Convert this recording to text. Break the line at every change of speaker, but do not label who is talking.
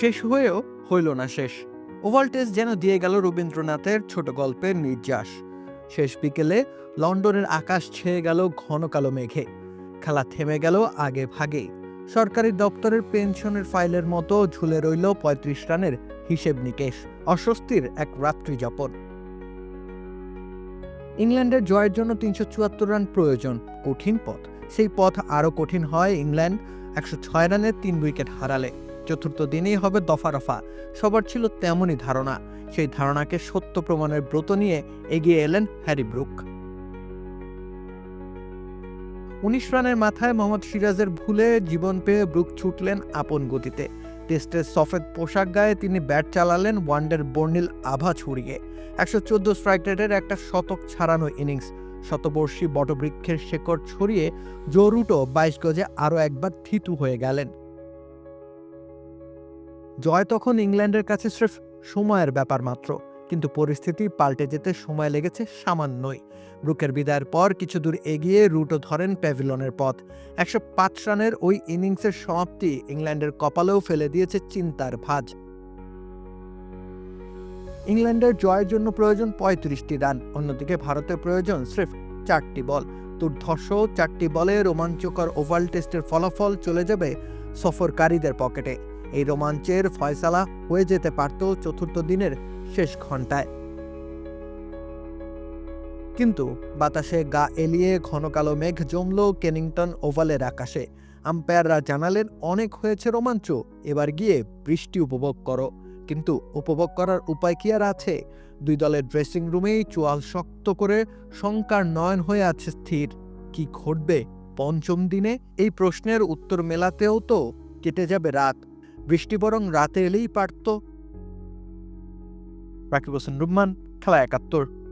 শেষ হয়েও হইল না শেষ। ওভাল টেস্ট যেন দিয়ে গেল রবীন্দ্রনাথের ছোট গল্পের নির্যাস। শেষ বিকেলে লন্ডনের আকাশ ছেয়ে গেল ঘন কালো মেঘে। খেলা থেমে গেল আগে ভাগে সরকারি দপ্তরের পেনশনের ফাইলের মতো ঝুলে রইল পঁয়ত্রিশ রানের হিসেব নিকেশ, অস্বস্তির এক রাত্রি যাপন। ইংল্যান্ডের জয়ের জন্য তিনশো চুয়াত্তর রান প্রয়োজন, কঠিন পথ। সেই পথ আরও কঠিন হয় ইংল্যান্ড, একশো ছয় রানে তিন উইকেট হারালে। চতুর্থ দিনেই হবে দফা রফা সবার ছিল তেমনই ধারণা। সেই ধারণাকে সত্য প্রমাণের ব্রত নিয়ে এগিয়ে এলেন হ্যারি ব্রুক। উনিশ রানের মাথায় মোহাম্মদ সিরাজের ভুলে জীবন পেয়ে ব্রুক ছুটলেন আপন গতিতে। টেস্টের সফেদ পোশাক গায়ে তিনি ব্যাট চালালেন ওয়ানডের বর্ণিল আভা ছড়িয়ে একশো চোদ্দ স্ট্রাইক রেটের একটা শতক ছাড়ানো ইনিংস। শতবর্ষী বটবৃক্ষের শেকড় ছড়িয়ে জোরুটো বাইশ গজে আরও একবার থিতু হয়ে গেলেন। জয় তখন ইংল্যান্ডের কাছে স্রেফ সময়ের ব্যাপার মাত্র, কিন্তু পরিস্থিতি পাল্টে যেতে সময় লেগেছে সামান্যই। ব্রুকের বিদায়ের পর কিছু দূর এগিয়ে রুটও ধরেন প্যাভিলনের পথ। একশো পাঁচ রানের ওই ইনিংসের সমাপ্তি ইংল্যান্ডের কপালেও ফেলে দিয়েছে চিন্তার ভাঁজ। ইংল্যান্ডের জয়ের জন্য প্রয়োজন পঁয়ত্রিশটি রান, অন্যদিকে ভারতের প্রয়োজন স্রেফ চারটি বল। দুর্ধর্ষ চারটি বলে রোমাঞ্চকর ওভাল টেস্টের ফলাফল চলে যাবে সফরকারীদের পকেটে। এই রোমাঞ্চের ফয়সালা হয়ে যেতে পারত চতুর্থ দিনের শেষ ঘন্টায় কিন্তু বাতাসে গা এলিয়ে ঘন কালো মেঘ জমল কেনিংটন ওভালের আকাশে। আম্পায়াররা জানালেন, অনেক হয়েছে রোমাঞ্চ, এবার গিয়ে বৃষ্টি উপভোগ করো। কিন্তু উপভোগ করার উপায় কি আর আছে? দুই দলের ড্রেসিং রুমেই চোয়াল শক্ত করে শঙ্কার নয়ন হয়ে আছে স্থির। কি ঘটবে পঞ্চম দিনে? এই প্রশ্নের উত্তর মেলাতেও তো কেটে যাবে রাত। বৃষ্টি বরং রাতে এলেই পারত। রাকিব হোসেন রুম্মান খেলা একাত্তর।